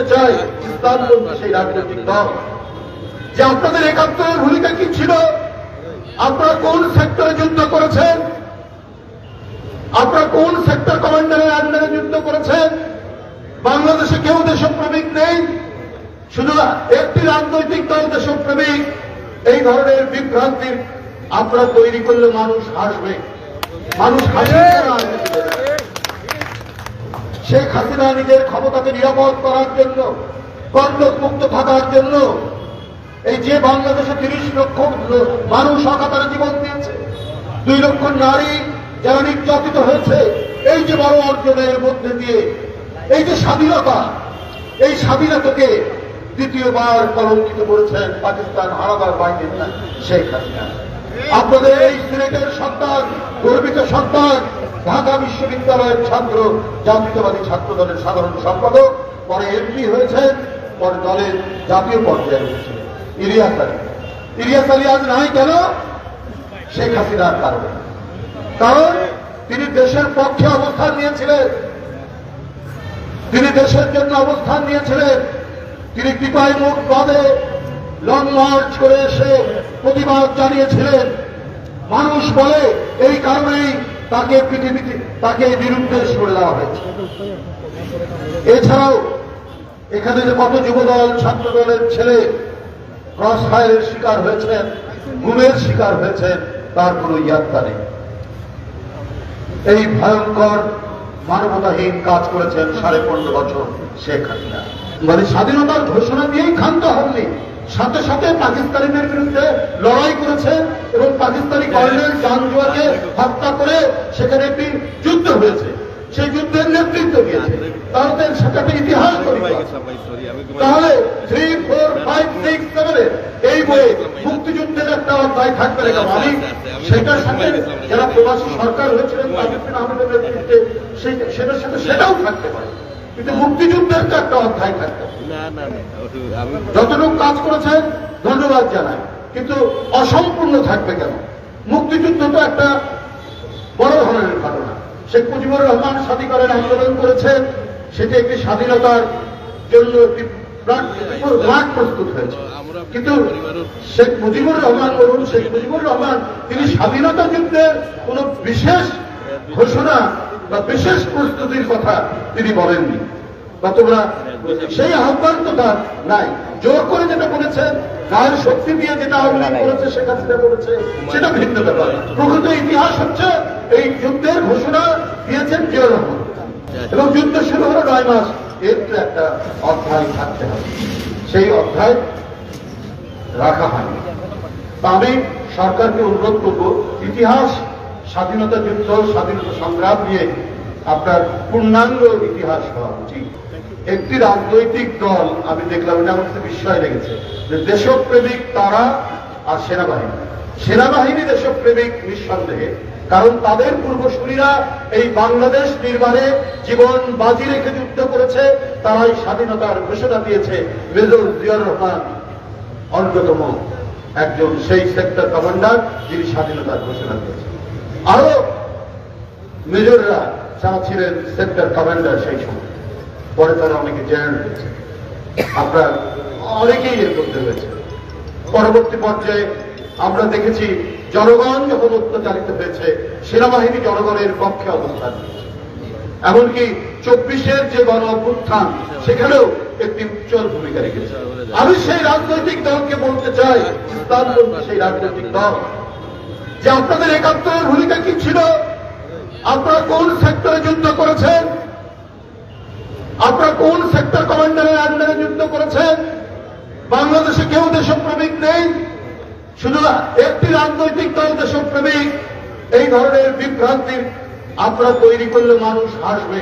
বলতে চাই ইসলামপন্থী সেই রাজনৈতিক দল। যে আপনাদের একাত্তরের ভূমিকা কি ছিল? আপনারা কোন সেক্টরে যুদ্ধ করেছেন? আপনারা কোন সেক্টর কমান্ডারের আন্ডারে যুদ্ধ করেছেন? বাংলাদেশে কেউ দেশপ্রেমিক নেই? শুধু একটি রাজনৈতিক দল দেশপ্রেমিক। এই ধরনের বিভ্রান্তির আপনারা তৈরি করলে মানুষ হাসবে। মানুষ হাসবে। শেখ হাসিনা নিজের ক্ষমতাকে নিরাপদ করার জন্য কর্ণক মুক্ত থাকার জন্য, এই যে বাংলাদেশে তিরিশ লক্ষ মানুষ অকাতারে জীবন দিয়েছে, দুই লক্ষ নারী যারা নির্যাতিত হয়েছে, এই যে বড় অর্জনের মধ্যে দিয়ে, এই যে স্বাধীনতা, এই স্বাধীনতাকে দ্বিতীয়বার কলঙ্কিত করেছেন পাকিস্তান হারাবার বাহিনীর শেখ হাসিনা। আপনাদের এই সিলেটের সন্তান, গর্বিত সন্তান ঢাকা বিশ্ববিদ্যালয়ের ছাত্র, জাতীয়তাবাদী ছাত্র দলের সাধারণ সম্পাদক, পরে এমপি হয়েছেন, পরে দলের জাতীয় পর্যায়ে উঠেছিলেন ইলিয়াস আলী। ইলিয়াস আলী আজ নাই কেন? শেখ হাসিনার কারণে। কারণ তিনি দেশের পক্ষে অবস্থান নিয়েছিলেন। তিনি দেশের জন্য অবস্থান নিয়েছিলেন। তিনি টিপাই মুখ বাদে লং মার্চ করে এসে প্রতিবাদ জানিয়েছিলেন। মানুষ বলে, এই কারণেই তাকে পৃথিবীতে, তাকে বিরুদ্ধে সরে দেওয়া হয়েছে। এছাড়াও, এখানে যে কত যুবদল ছাত্র দলের ছেলে ক্রস ফায়ারের শিকার হয়েছেন, গুমের শিকার হয়েছেন, তার কোনো ইয়াত্তা নেই। এই ভয়ঙ্কর মানবতাহীন কাজ করেছেন সাড়ে পনেরো বছর শেখ হাসিনা। মানে স্বাধীনতার ঘোষণা দিয়েই ক্ষান্ত হননি। সাথে সাথে পাকিস্তানিদের বিরুদ্ধে লড়াই করেছেন এবং পাকিস্তানি কর্নেল জানজুয়াকে হত্যা করে সেখানে একটি যুদ্ধ হয়েছে। সেই যুদ্ধের নেতৃত্ব দিয়েছে। তাহলে সেটা একটা ইতিহাস তাহলে three four five six seven এই বইয়ে মুক্তিযুদ্ধের একটা অধ্যায় থাকবে না? আমি সেটার সাথে যারা প্রবাসী সরকার হয়েছিলেন তাজউদ্দিন আহমেদের নেতৃত্বে সেটার সাথে সেটাও থাকতে পারে। কিন্তু মুক্তিযুদ্ধের তো একটা অধ্যায় থাকতে যতটুকু কাজ করেছেন ধন্যবাদ জানাই। কিন্তু অসম্পূর্ণ থাকবে কেন? মুক্তিযুদ্ধ তো একটা বড় ধরনের ঘটনা। শেখ মুজিবুর রহমান স্বাধীকরণ আন্দোলন করেছেন সেটি একটি স্বাধীনতার জন্য একটি প্রাক- প্রস্তুত হয়েছে। কিন্তু শেখ মুজিবুর রহমান বলুন শেখ মুজিবুর রহমান তিনি স্বাধীনতা যুদ্ধের কোন বিশেষ ঘোষণা বা বিশেষ প্রস্তুতির কথা তিনি বলেননি। বা তোমরা সেই আহ্বান তো তার নাই। জোর করে যেটা বলেছেন গায়ের শক্তি দিয়ে যেটা আহ্বান করেছে শেখ হাসিনা বলেছে সেটা ভিন্ন ব্যাপার। প্রকৃত ইতিহাস হচ্ছে, এই যুদ্ধের ঘোষণা দিয়েছেন জিয়াউর রহমান। এবং যুদ্ধ শুরু হলো নয় মাস, এর তো একটা অধ্যায় থাকতে হবে। সেই অধ্যায় রাখা হয়নি। আমি সরকারকে অনুরোধ করব, ইতিহাস স্বাধীনতা যুদ্ধ, স্বাধীনতা সংগ্রাম নিয়ে আপনার পূর্ণাঙ্গ ইতিহাস হওয়া উচিত। একটি রাজনৈতিক দল, আমি দেখলাম, এটা আমার কাছে বিস্ময় লেগেছে, যে দেশপ্রেমিক তারা আর সেনাবাহিনী। সেনাবাহিনী দেশপ্রেমিক নিঃসন্দেহে, কারণ তাদের পূর্বসূরীরা এই বাংলাদেশ নির্মাণে জীবন বাজি রেখে যুদ্ধ করেছে, তারাই স্বাধীনতার ঘোষণা দিয়েছে মেজর জিয়াউর রহমান, অন্যতম একজন সেই সেক্টর কমান্ডার যিনি স্বাধীনতার ঘোষণা দিয়েছেন। আরও মেজররা যারা ছিলেন সেক্টর কমান্ডার সেই সময়। পরে তারা অনেকে জেনারেল হয়েছে। আপনার অনেকেই এর মধ্যে হয়েছে পরবর্তী পর্যায়ে আমরা দেখেছি জনগণ যখন অত্যাচারিত হয়েছে, সেনাবাহিনী জনগণের পক্ষে অবস্থান এমনকি চব্বিশের যে গণ অভ্যুত্থান, সেখানেও একটি উজ্জ্বল ভূমিকা রেখেছে। আমি সেই রাজনৈতিক দলকে বলতে চাই সেই রাজনৈতিক দল। যে আপনাদের একাত্তরের ভূমিকা কি ছিল? আপনারা কোন সেক্টরে যুদ্ধ করেছেন? আপনারা কোন সেক্টর কমান্ডারের আন্ডারে যুদ্ধ করেছেন? বাংলাদেশে কেউ দেশপ্রেমিক নেই। শুধু একটি রাজনৈতিক দল দেশপ্রেমিক। এই ধরনের বিভ্রান্তির আপনারা তৈরি করলে মানুষ হাসবে।